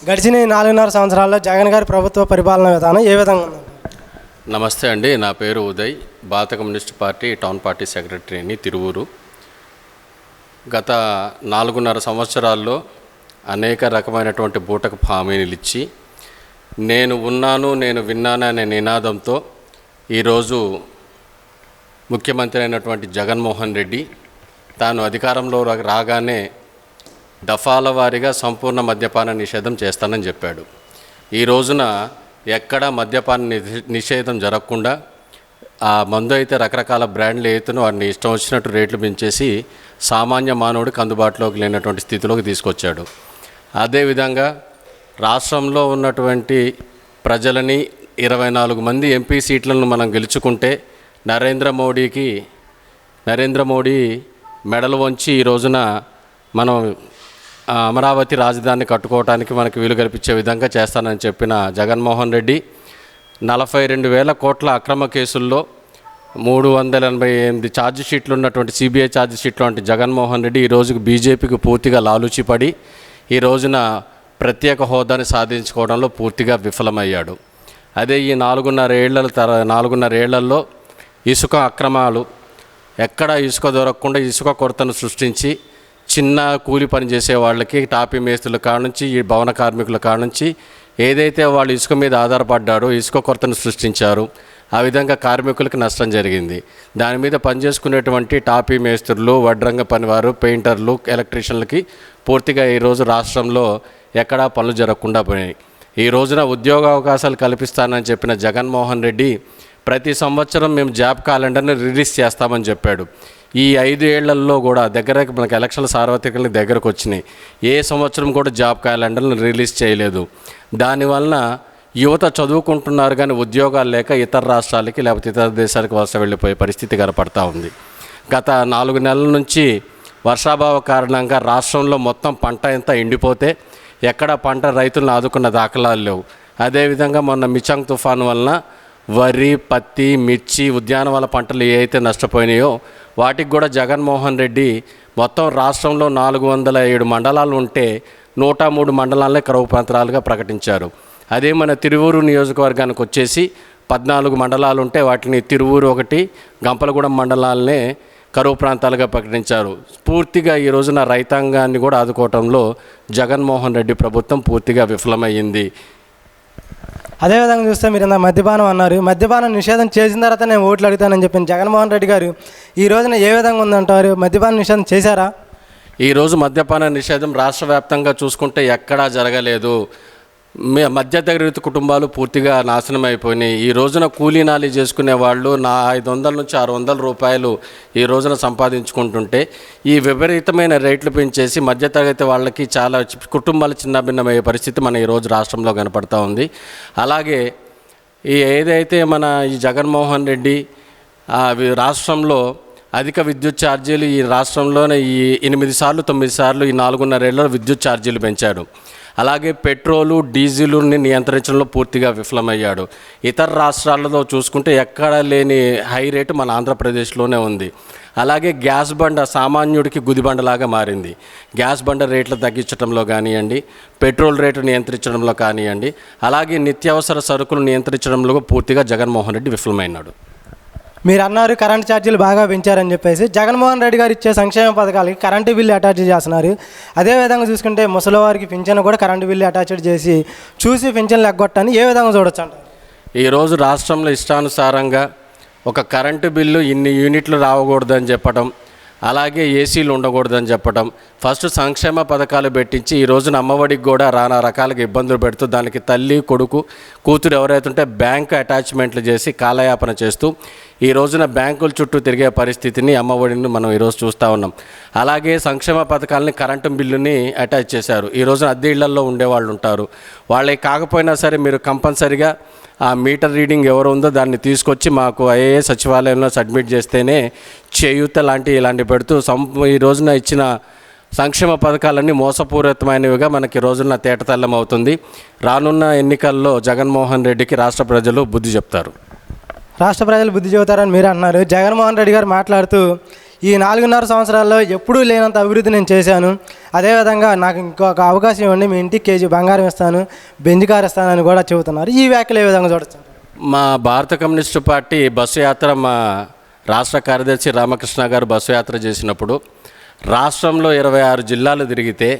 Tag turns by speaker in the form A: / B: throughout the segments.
A: గడిచిన ఈ నాలుగున్నర సంవత్సరాల్లో జగన్ గారి ప్రభుత్వ పరిపాలన విధానం ఏ విధంగా ఉంది?
B: నమస్తే అండి నా పేరు ఉదయ్. భారత కమ్యూనిస్ట్ పార్టీ టౌన్ పార్టీ సెక్రటరీని తిరువూరు. గత నాలుగున్నర సంవత్సరాల్లో అనేక రకమైనటువంటి బూటకు హామీలు ఇచ్చి నేను ఉన్నాను నేను విన్నాను అనే నినాదంతో ఈరోజు ముఖ్యమంత్రి అయినటువంటి జగన్మోహన్ రెడ్డి తాను అధికారంలో రాగానే దఫాల వారీగా సంపూర్ణ మద్యపాన నిషేధం చేస్తానని చెప్పాడు. ఈ రోజున ఎక్కడా మద్యపాన నిషేధం జరగకుండా ఆ మందు అయితే రకరకాల బ్రాండ్లు ఏతునో వాడిని ఇష్టం వచ్చినట్టు రేట్లు పెంచేసి సామాన్య మానవుడికి అందుబాటులోకి లేనటువంటి స్థితిలోకి తీసుకొచ్చాడు. అదేవిధంగా రాష్ట్రంలో ఉన్నటువంటి ప్రజలని ఇరవై నాలుగు మంది ఎంపీ సీట్లను మనం గెలుచుకుంటే నరేంద్ర మోడీకి నరేంద్ర మోడీ మెడలు వంచి ఈ రోజున మనం అమరావతి రాజధాని కట్టుకోవడానికి మనకి వీలు కల్పించే విధంగా చేస్తానని చెప్పిన జగన్మోహన్ రెడ్డి నలభై రెండు వేల కోట్ల అక్రమ కేసుల్లో మూడు వందల ఎనభై ఎనిమిది ఛార్జ్ షీట్లు ఉన్నటువంటి సిబిఐ ఛార్జ్ షీట్లు వంటి జగన్మోహన్ రెడ్డి ఈ రోజుకి బీజేపీకి పూర్తిగా లాలుచిపడి ఈ రోజున ప్రత్యేక హోదాని సాధించుకోవడంలో పూర్తిగా విఫలమయ్యాడు. అదే ఈ నాలుగున్నర ఏళ్ళ తర నాలుగున్నర ఏళ్ళలో ఇసుక అక్రమాలు ఎక్కడ ఇసుక దొరకకుండా ఇసుక కొరతను సృష్టించి చిన్న కూలి పని చేసే వాళ్ళకి టాపీ మేస్తుల కాడ నుంచి ఈ భవన కార్మికుల కాడ నుంచి ఏదైతే వాళ్ళు ఇసుక మీద ఆధారపడ్డారో ఇసుక కొరతను సృష్టించారు ఆ విధంగా కార్మికులకు నష్టం జరిగింది. దాని మీద పనిచేసుకునేటువంటి టాపీ మేస్త్రులు వడ్రంగ పనివారు పెయింటర్లు ఎలక్ట్రీషియన్లకి పూర్తిగా ఈరోజు రాష్ట్రంలో ఎక్కడా పనులు జరగకుండా పోయాయి ఈ రోజున ఉద్యోగ అవకాశాలు కల్పిస్తానని చెప్పిన జగన్మోహన్ రెడ్డి ప్రతి సంవత్సరం మేము జాబ్ క్యాలెండర్ని రిలీజ్ చేస్తామని చెప్పాడు. ఈ ఐదు కూడా దగ్గర మనకు ఎలక్షన్ల సార్వత్రికలు దగ్గరకు వచ్చినాయి. ఏ సంవత్సరం కూడా జాబ్ క్యాలెండర్ని రిలీజ్ చేయలేదు. దానివలన యువత చదువుకుంటున్నారు కానీ ఉద్యోగాలు లేక ఇతర రాష్ట్రాలకి లేకపోతే ఇతర దేశాలకు వలస వెళ్ళిపోయే పరిస్థితి కనపడతా ఉంది. గత నాలుగు నెలల నుంచి వర్షాభావ కారణంగా రాష్ట్రంలో మొత్తం పంట ఎంత ఎండిపోతే ఎక్కడ పంట రైతులను ఆదుకున్న దాఖలాలు లేవు. అదేవిధంగా మొన్న మిచంగ్ తుఫాను వలన వరి పత్తి మిర్చి ఉద్యానవన పంటలు ఏ అయితే నష్టపోయినాయో వాటికి కూడా జగన్మోహన్ రెడ్డి మొత్తం రాష్ట్రంలో నాలుగు వందల ఏడు మండలాలు ఉంటే నూట మూడు మండలాలనే కరువు ప్రాంతాలుగా ప్రకటించారు. అదే మన తిరువూరు నియోజకవర్గానికి వచ్చేసి పద్నాలుగు మండలాలు ఉంటే వాటిని తిరువూరు ఒకటి గంపలగూడెం మండలాలనే కరువు ప్రాంతాలుగా ప్రకటించారు. పూర్తిగా ఈ రోజున రైతాంగాన్ని కూడా ఆదుకోవటంలో జగన్మోహన్ రెడ్డి ప్రభుత్వం పూర్తిగా విఫలమైంది
A: అదేవిధంగా చూస్తే మీరు ఇంత మద్యపానం అన్నారు. మద్యపానం నిషేధం చేసిన తర్వాత నేను ఓట్లు అడుగుతానని చెప్పిన జగన్మోహన్ రెడ్డి గారు. ఈ రోజున ఏ విధంగా ఉందంటారు? మద్యపానం నిషేధం చేశారా?
B: ఈరోజు మద్యపాన నిషేధం రాష్ట్ర వ్యాప్తంగా చూసుకుంటే ఎక్కడా జరగలేదు. మధ్య తరగతి కుటుంబాలు పూర్తిగా నాశనం అయిపోయినాయి ఈ రోజున కూలీనాలి చేసుకునే వాళ్ళు నా ఐదు వందల నుంచి ఆరు వందల రూపాయలు ఈ రోజున సంపాదించుకుంటుంటే ఈ విపరీతమైన రేట్లు పెంచేసి మధ్యతరగతి వాళ్ళకి చాలా కుటుంబాలు చిన్నభిన్నమయ్యే పరిస్థితి మన ఈరోజు రాష్ట్రంలో కనపడతా ఉంది. అలాగే ఈ ఏదైతే మన ఈ జగన్మోహన్ రెడ్డి రాష్ట్రంలో అధిక విద్యుత్ ఛార్జీలు ఈ రాష్ట్రంలోనే ఈ ఎనిమిది సార్లు తొమ్మిది సార్లు ఈ నాలుగున్నరేళ్ళలో విద్యుత్ ఛార్జీలు పెంచాడు. అలాగే పెట్రోలు డీజిల్ని నియంత్రించడంలో పూర్తిగా విఫలమయ్యాడు. ఇతర రాష్ట్రాలలో చూసుకుంటే ఎక్కడ లేని హై రేటు మన ఆంధ్రప్రదేశ్లోనే ఉంది. అలాగే గ్యాస్ బండ సామాన్యుడికి గుదిబండలాగా మారింది. గ్యాస్ బండ రేట్లు తగ్గించడంలో కానివ్వండి పెట్రోల్ రేటు నియంత్రించడంలో కానివ్వండి అలాగే నిత్యావసర సరుకులు నియంత్రించడంలో పూర్తిగా జగన్మోహన్ రెడ్డి విఫలమైనాడు.
A: మీరు అన్నారు కరెంట్ ఛార్జీలు బాగా పెంచారని చెప్పేసి జగన్మోహన్ రెడ్డి గారు ఇచ్చే సంక్షేమ పథకాలకి కరెంటు బిల్లు అటాచ్ చేస్తున్నారు. అదేవిధంగా చూసుకుంటే ముసలివారికి పింఛన్ కూడా కరెంటు బిల్లు అటాచ్డ్ చేసి చూసి పింఛన్లు ఎగ్గొట్టని ఏ విధంగా చూడొచ్చు అంటారు?
B: ఈరోజు రాష్ట్రంలో ఇష్టానుసారంగా ఒక కరెంటు బిల్లు ఇన్ని యూనిట్లు రావకూడదని చెప్పడం అలాగే ఏసీలు ఉండకూడదని చెప్పడం ఫస్ట్ సంక్షేమ పథకాలు పెట్టించి ఈ రోజున అమ్మఒడికి కూడా రానా రకాలుగా ఇబ్బందులు పెడుతూ దానికి తల్లి కొడుకు కూతురు ఎవరైతే ఉంటే బ్యాంక్ అటాచ్మెంట్లు చేసి కాలయాపన చేస్తూ ఈ రోజున బ్యాంకుల చుట్టూ తిరిగే పరిస్థితిని అమ్మఒడిని మనం ఈరోజు చూస్తూ ఉన్నాం. అలాగే సంక్షేమ పథకాలని కరెంటు బిల్లుని అటాచ్ చేశారు. ఈ రోజున అద్దె ఇళ్ళలో ఉండేవాళ్ళు ఉంటారు. వాళ్ళకి కాకపోయినా సరే మీరు కంపల్సరిగా ఆ మీటర్ రీడింగ్ ఎవరు ఉందో దాన్ని తీసుకొచ్చి మాకు ఐఏఏ సచివాలయంలో సబ్మిట్ చేస్తేనే చేయూత లాంటి ఇలాంటి పెడుతూ సం ఈ రోజున ఇచ్చిన సంక్షేమ పథకాలన్నీ మోసపూరితమైనవిగా మనకి రోజున తేటతల్లం అవుతుంది. రానున్న ఎన్నికల్లో జగన్మోహన్ రెడ్డికి రాష్ట్ర ప్రజలు బుద్ధి చెప్తారు.
A: రాష్ట్ర ప్రజలు బుద్ధి చెబుతారని మీరు అంటున్నారు జగన్మోహన్ రెడ్డి గారు మాట్లాడుతూ ఈ నాలుగున్నర సంవత్సరాల్లో ఎప్పుడూ లేనంత అభివృద్ధి నేను చేశాను. అదేవిధంగా నాకు ఇంకొక అవకాశం ఇవ్వండి మీ ఇంటికి కేజీ బంగారం ఇస్తాను బెంజ్ కార్ ఇస్తానని కూడా చెబుతున్నారు. ఈ వ్యాఖ్యలు ఏ విధంగా చూడొచ్చు?
B: మా భారత కమ్యూనిస్టు పార్టీ బస్సు యాత్ర మా రాష్ట్ర కార్యదర్శి రామకృష్ణ గారు బస్సు యాత్ర చేసినప్పుడు రాష్ట్రంలో ఇరవై ఆరు జిల్లాలు తిరిగితే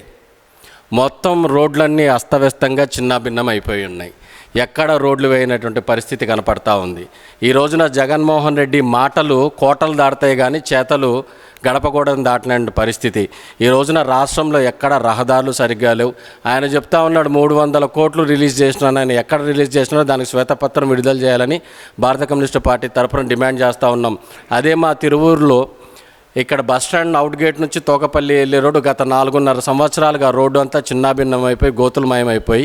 B: మొత్తం రోడ్లన్నీ అస్తవ్యస్తంగా చిన్నాభిన్నం అయిపోయి ఉన్నాయి. ఎక్కడ రోడ్లు వేయనటువంటి పరిస్థితి కనపడతా ఉంది. ఈ రోజున జగన్మోహన్ రెడ్డి మాటలు కోటలు దాటుతాయి కానీ చేతలు గడపకూడని దాటిన పరిస్థితి. ఈ రోజున రాష్ట్రంలో ఎక్కడ రహదారులు సరిగ్గా లేవు. ఆయన చెప్తా ఉన్నాడు మూడు వందల కోట్లు రిలీజ్ చేసినాను ఆయన ఎక్కడ రిలీజ్ చేసినారో దానికి శ్వేతపత్రం విడుదల చేయాలని భారత కమ్యూనిస్టు పార్టీ తరఫున డిమాండ్ చేస్తూ ఉన్నాం. అదే మా తిరువూరులో ఇక్కడ బస్ స్టాండ్ అవుట్ గేట్ నుంచి తోకపల్లి వెళ్ళే రోడ్డు గత నాలుగున్నర సంవత్సరాలుగా రోడ్డు అంతా చిన్నాభిన్నమైపోయి గోతులమయమైపోయి.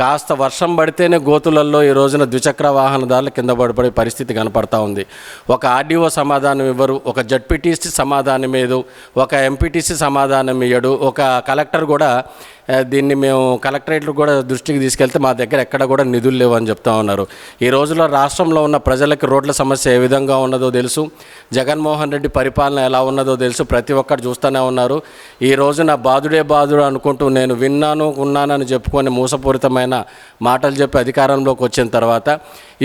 B: కాస్త వర్షం పడితేనే గోతులలో ఈ రోజున ద్విచక్ర వాహనదారులు కింద పడిపడే పరిస్థితి కనపడతా ఉంది. ఒక ఆర్డీఓ సమాధానం ఇవ్వరు ఒక జడ్పీటీసీ సమాధానం ఇవ్వదు ఒక ఎంపీటీసీ సమాధానం ఇయ్యడు ఒక కలెక్టర్ కూడా దీన్ని మేము కలెక్టరేట్లు కూడా దృష్టికి తీసుకెళ్తే మా దగ్గర ఎక్కడ కూడా నిధులు లేవు అని చెప్తా ఉన్నారు. ఈ రోజుల్లో రాష్ట్రంలో ఉన్న ప్రజలకు రోడ్ల సమస్య ఏ విధంగా ఉన్నదో తెలుసు. జగన్మోహన్ రెడ్డి పరిపాలన ఎలా ఉన్నదో తెలుసు. ప్రతి ఒక్కరు చూస్తూనే ఉన్నారు. ఈ రోజున బాధుడే బాధుడు అనుకుంటూ నేను విన్నాను ఉన్నానని చెప్పుకొని మోసపూరితమైన మాటలు చెప్పి అధికారంలోకి వచ్చిన తర్వాత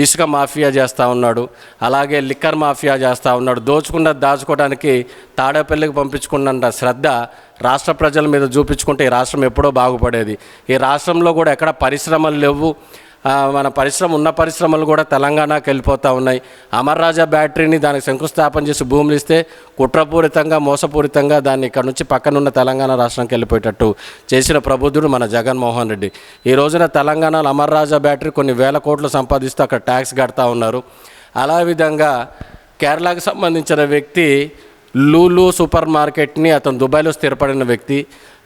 B: ఇసుక మాఫియా చేస్తూ ఉన్నాడు. అలాగే లిక్కర్ మాఫియా చేస్తూ ఉన్నాడు. దోచుకున్న దాచుకోవడానికి తాడేపల్లికి పంపించుకున్నంత శ్రద్ధ రాష్ట్ర ప్రజల మీద చూపించుకుంటే ఈ రాష్ట్రం ఎప్పుడో బాగుపడేది. ఈ రాష్ట్రంలో కూడా ఎక్కడ పరిశ్రమలు లేవు. మన పరిశ్రమ ఉన్న పరిశ్రమలు కూడా తెలంగాణకు వెళ్ళిపోతూ ఉన్నాయి. అమర్ రాజా బ్యాటరీని దానికి శంకుస్థాపన చేసి భూములు ఇస్తే కుట్రపూరితంగా మోసపూరితంగా దాన్ని ఇక్కడ నుంచి పక్కనున్న తెలంగాణ రాష్ట్రానికి వెళ్ళిపోయేటట్టు చేసిన ప్రబుద్ధుడు మన జగన్మోహన్ రెడ్డి. ఈ రోజున తెలంగాణలో అమర్ రాజా బ్యాటరీ కొన్ని వేల కోట్లు సంపాదిస్తూ అక్కడ ట్యాక్స్ కడతా ఉన్నారు. అలా విధంగా కేరళకు సంబంధించిన వ్యక్తి లూలు సూపర్ మార్కెట్ని అతను దుబాయ్లో స్థిరపడిన వ్యక్తి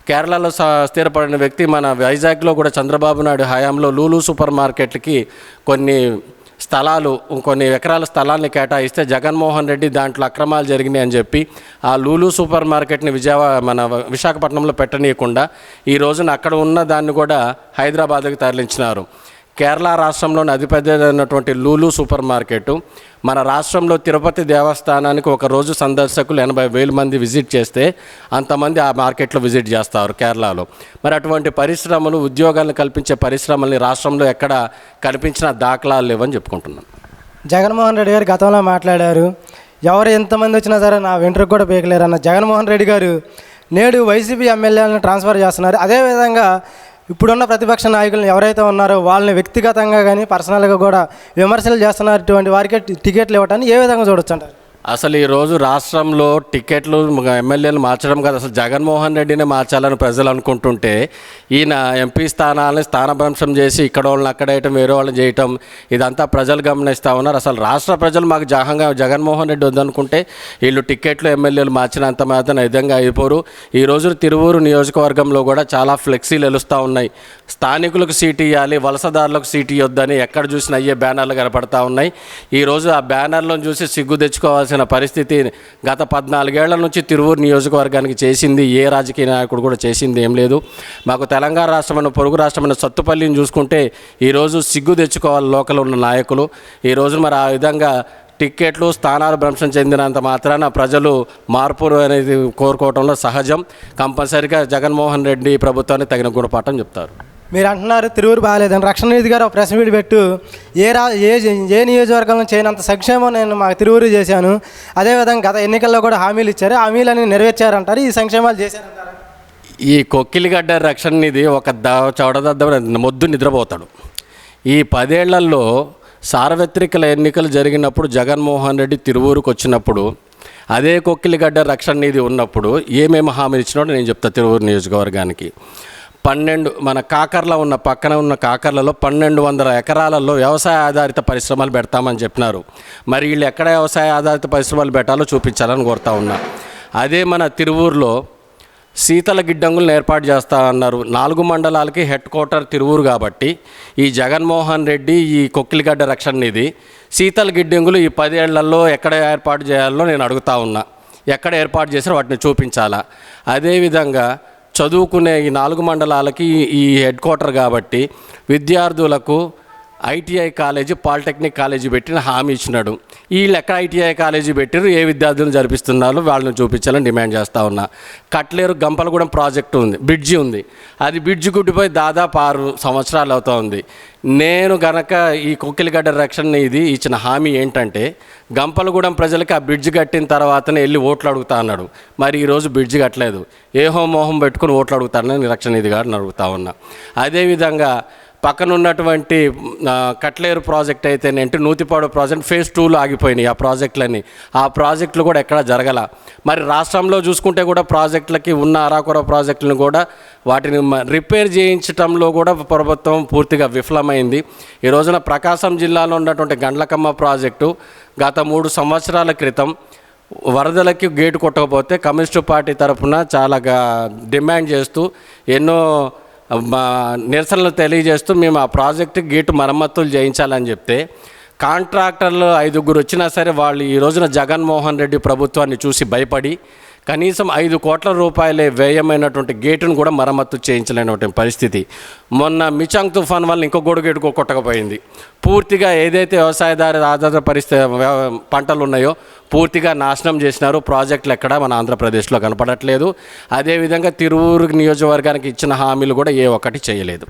B: కేరళలో స- స్థిరపడిన వ్యక్తి మన వైజాగ్లో కూడా చంద్రబాబు నాయుడు హయాంలో లూలు సూపర్ మార్కెట్కి కొన్ని స్థలాలు కొన్ని ఎకరాల స్థలాన్ని కేటాయిస్తే జగన్మోహన్ రెడ్డి దాంట్లో అక్రమాలు జరిగినాయి అని చెప్పి ఆ లూలు సూపర్ మార్కెట్ని విజయవాడ మన విశాఖపట్నంలో పెట్టనీయకుండా ఈ రోజున అక్కడ ఉన్న దాన్ని కూడా హైదరాబాద్కి తరలించినారు. కేరళ రాష్ట్రంలోని అతిపెద్దదైనటువంటి లూలు సూపర్ మార్కెట్. మన రాష్ట్రంలో తిరుపతి దేవస్థానానికి ఒక రోజు సందర్శకులు ఎనభై వేల మంది విజిట్ చేస్తే అంతమంది ఆ మార్కెట్లో విజిట్ చేస్తారు కేరళలో. మరి అటువంటి పరిశ్రమలు ఉద్యోగాలను కల్పించే పరిశ్రమల్ని రాష్ట్రంలో ఎక్కడ కనిపించిన దాఖలాలు లేవని చెప్పుకుంటున్నాను.
A: జగన్మోహన్ రెడ్డి గారు గతంలో మాట్లాడారు ఎవరు ఎంతమంది వచ్చినా సరే నా వెంట్రుకు కూడా పీకలేరు అన్న జగన్మోహన్ రెడ్డి గారు నేడు వైసీపీ ఎమ్మెల్యేలను ట్రాన్స్ఫర్ చేస్తున్నారు. అదేవిధంగా ఇప్పుడున్న ప్రతిపక్ష నాయకులను ఎవరైతే ఉన్నారో వాళ్ళని వ్యక్తిగతంగా కానీ పర్సనల్గా కూడా విమర్శలు చేస్తున్నటువంటి వారికి టికెట్లు ఇవ్వటాన్ని ఏ విధంగా చూడొచ్చు అంటారు?
B: అసలు ఈరోజు రాష్ట్రంలో టికెట్లు ఎమ్మెల్యేలు మార్చడం కాదు. అసలు జగన్మోహన్ రెడ్డినే మార్చాలని ప్రజలు అనుకుంటుంటే ఈయన ఎంపీ స్థానాలని స్థానభ్రంశం చేసి ఇక్కడ వాళ్ళని అక్కడేయటం వేరే వాళ్ళని చేయటం ఇదంతా ప్రజలు గమనిస్తూ ఉన్నారు. అసలు రాష్ట్ర ప్రజలు మాకు జహంగా జగన్మోహన్ రెడ్డి వద్దనుకుంటే వీళ్ళు టికెట్లు ఎమ్మెల్యేలు మార్చినంత మాత్రం విధంగా అయిపోరు. ఈ రోజు తిరువూరు నియోజకవర్గంలో కూడా చాలా ఫ్లెక్సీలు వెలుస్తూ ఉన్నాయి. స్థానికులకు సీటు ఇవ్వాలి వలసదారులకు సీటు ఇవ్వద్దని ఎక్కడ చూసినా అయ్యే బ్యానర్లు కనపడతా ఉన్నాయి. ఈరోజు ఆ బ్యానర్లను చూసి సిగ్గు చేయాల్సిన పరిస్థితి గత పద్నాలుగేళ్ళ నుంచి తిరువూరు నియోజకవర్గానికి చేసింది. ఏ రాజకీయ నాయకుడు కూడా చేసింది ఏం లేదు. మాకు తెలంగాణ రాష్ట్రమైన పొరుగు రాష్ట్రమైన సత్తుపల్లిని చూసుకుంటే ఈరోజు సిగ్గు తెచ్చుకోవాలి లోకల్ ఉన్న నాయకులు. ఈరోజు మరి ఆ విధంగా టిక్కెట్లు స్థానాలు భ్రంశం చెందినంత మాత్రాన ప్రజలు మార్పు అనేది కోరుకోవడంలో సహజం. కంపల్సరిగా జగన్మోహన్ రెడ్డి ప్రభుత్వాన్ని తగిన గుణపాఠం చెప్తారు.
A: మీరు అంటున్నారు తిరువురు బాగాలేదని. రక్షణ నిధి గారు ఒక ప్రెస్ మీట్ పెట్టు. ఏ రా ఏ ఏ నియోజకవర్గంలో చేయనంత సంక్షేమం నేను మా తిరువురు చేశాను. అదేవిధంగా గత ఎన్నికల్లో కూడా హామీలు ఇచ్చారు. హామీలని నెరవేర్చారంటారు. ఈ సంక్షేమాలు చేశారంటారు?
B: ఈ కొక్కిలిగడ్డ రక్షణ నిధి ఒక ద చౌడదద్ద మొద్దు నిద్రపోతాడు. ఈ పదేళ్ళలో సార్వత్రిక ఎన్నికలు జరిగినప్పుడు జగన్మోహన్ రెడ్డి తిరువూరుకు వచ్చినప్పుడు అదే కొక్కిలిగడ్డ రక్షణ నిధి ఉన్నప్పుడు ఏమేమి హామీలు ఇచ్చినాడో నేను చెప్తా తిరువూరు నియోజకవర్గానికి. పన్నెండు మన కాకర్ల ఉన్న పక్కన ఉన్న కాకర్లలో పన్నెండు వందల ఎకరాలలో వ్యవసాయ ఆధారిత పరిశ్రమలు పెడతామని చెప్పినారు. మరి వీళ్ళు ఎక్కడ వ్యవసాయ ఆధారిత పరిశ్రమలు పెట్టాలో చూపించాలని కోరుతా ఉన్నా. అదే మన తిరువూరులో శీతల గిడ్డంగులను ఏర్పాటు చేస్తా అన్నారు. నాలుగు మండలాలకి హెడ్ క్వార్టర్ తిరువూరు కాబట్టి ఈ జగన్మోహన్ రెడ్డి ఈ కొక్కిలిగడ్డ రక్షణ నిధి శీతల గిడ్డంగులు ఈ పదేళ్ళలో ఎక్కడ ఏర్పాటు చేయాలో నేను అడుగుతా ఉన్నా. ఎక్కడ ఏర్పాటు చేసినా వాటిని చూపించాలా. అదేవిధంగా చదువుకునే ఈ నాలుగు మండలాలకి ఈ హెడ్ క్వార్టర్ కాబట్టి విద్యార్థులకు ఐటీఐ కాలేజీ పాలిటెక్నిక్ కాలేజీ పెట్టిన హామీ ఇచ్చినాడు. వీళ్ళు ఎక్కడ ఐటీఐ కాలేజీ పెట్టారు ఏ విద్యార్థులను జరిపిస్తున్నారో? వాళ్ళని చూపించాలని డిమాండ్ చేస్తూ ఉన్నా. కట్లేరు గంపలగూడెం ప్రాజెక్టు ఉంది బ్రిడ్జి ఉంది. అది బ్రిడ్జి గుడ్డిపోయి దాదాపు ఆరు సంవత్సరాలు అవుతూ ఉంది. నేను గనక ఈ కుక్కిలిగడ్డ రక్షణ ఇది ఇచ్చిన హామీ ఏంటంటే గంపలగూడెం ప్రజలకి ఆ బ్రిడ్జి కట్టిన తర్వాతనే వెళ్ళి ఓట్లు అడుగుతా అన్నాడు. మరి ఈరోజు బ్రిడ్జి కట్టలేదు. ఏహో మోహం పెట్టుకుని ఓట్లు అడుగుతానని రక్షణ నిధి గారిని అడుగుతా ఉన్నా. అదేవిధంగా పక్కన ఉన్నటువంటి కట్లేరు ప్రాజెక్ట్ అయితేనేంటి నూతిపాడు ప్రాజెక్ట్ ఫేజ్ టూలో ఆగిపోయినాయి ఆ ప్రాజెక్టులన్నీ. ఆ ప్రాజెక్టులు కూడా ఎక్కడ జరగల. మరి రాష్ట్రంలో చూసుకుంటే కూడా ప్రాజెక్టులకి ఉన్న అరాకొర ప్రాజెక్టులను కూడా వాటిని రిపేర్ చేయించడంలో కూడా ప్రభుత్వం పూర్తిగా విఫలమైంది. ఈ రోజున ప్రకాశం జిల్లాలో ఉన్నటువంటి గండ్లకమ్మ ప్రాజెక్టు గత మూడు సంవత్సరాల క్రితం వరదలకి గేటు కొట్టకపోతే కమ్యూనిస్టు పార్టీ తరఫున చాలాగా డిమాండ్ చేస్తూ ఎన్నో నిరసనలు తెలియజేస్తూ మేము ఆ ప్రాజెక్టు గేటు మరమ్మతులు చేయించాలని చెప్తే కాంట్రాక్టర్లు ఐదుగురు వచ్చినా సరే వాళ్ళు ఈ రోజున జగన్మోహన్ రెడ్డి ప్రభుత్వాన్ని చూసి భయపడి కనీసం ఐదు కోట్ల రూపాయలే వ్యయమైనటువంటి గేటును కూడా మరమ్మత్తు చేయించలేనటువంటి పరిస్థితి. మొన్న మిచాంగ్ తుఫాన్ వల్ల ఇంకో గొడుగు కొట్టకపోయింది. పూర్తిగా ఏదైతే వ్యవసాయదారి ఆధార పరిస్థితి పంటలు ఉన్నాయో పూర్తిగా నాశనం చేసినారు. ప్రాజెక్టులు ఎక్కడ మన ఆంధ్రప్రదేశ్లో కనపడట్లేదు. అదేవిధంగా తిరువూరు నియోజకవర్గానికి ఇచ్చిన హామీలు కూడా ఏ ఒక్కటి చేయలేదు.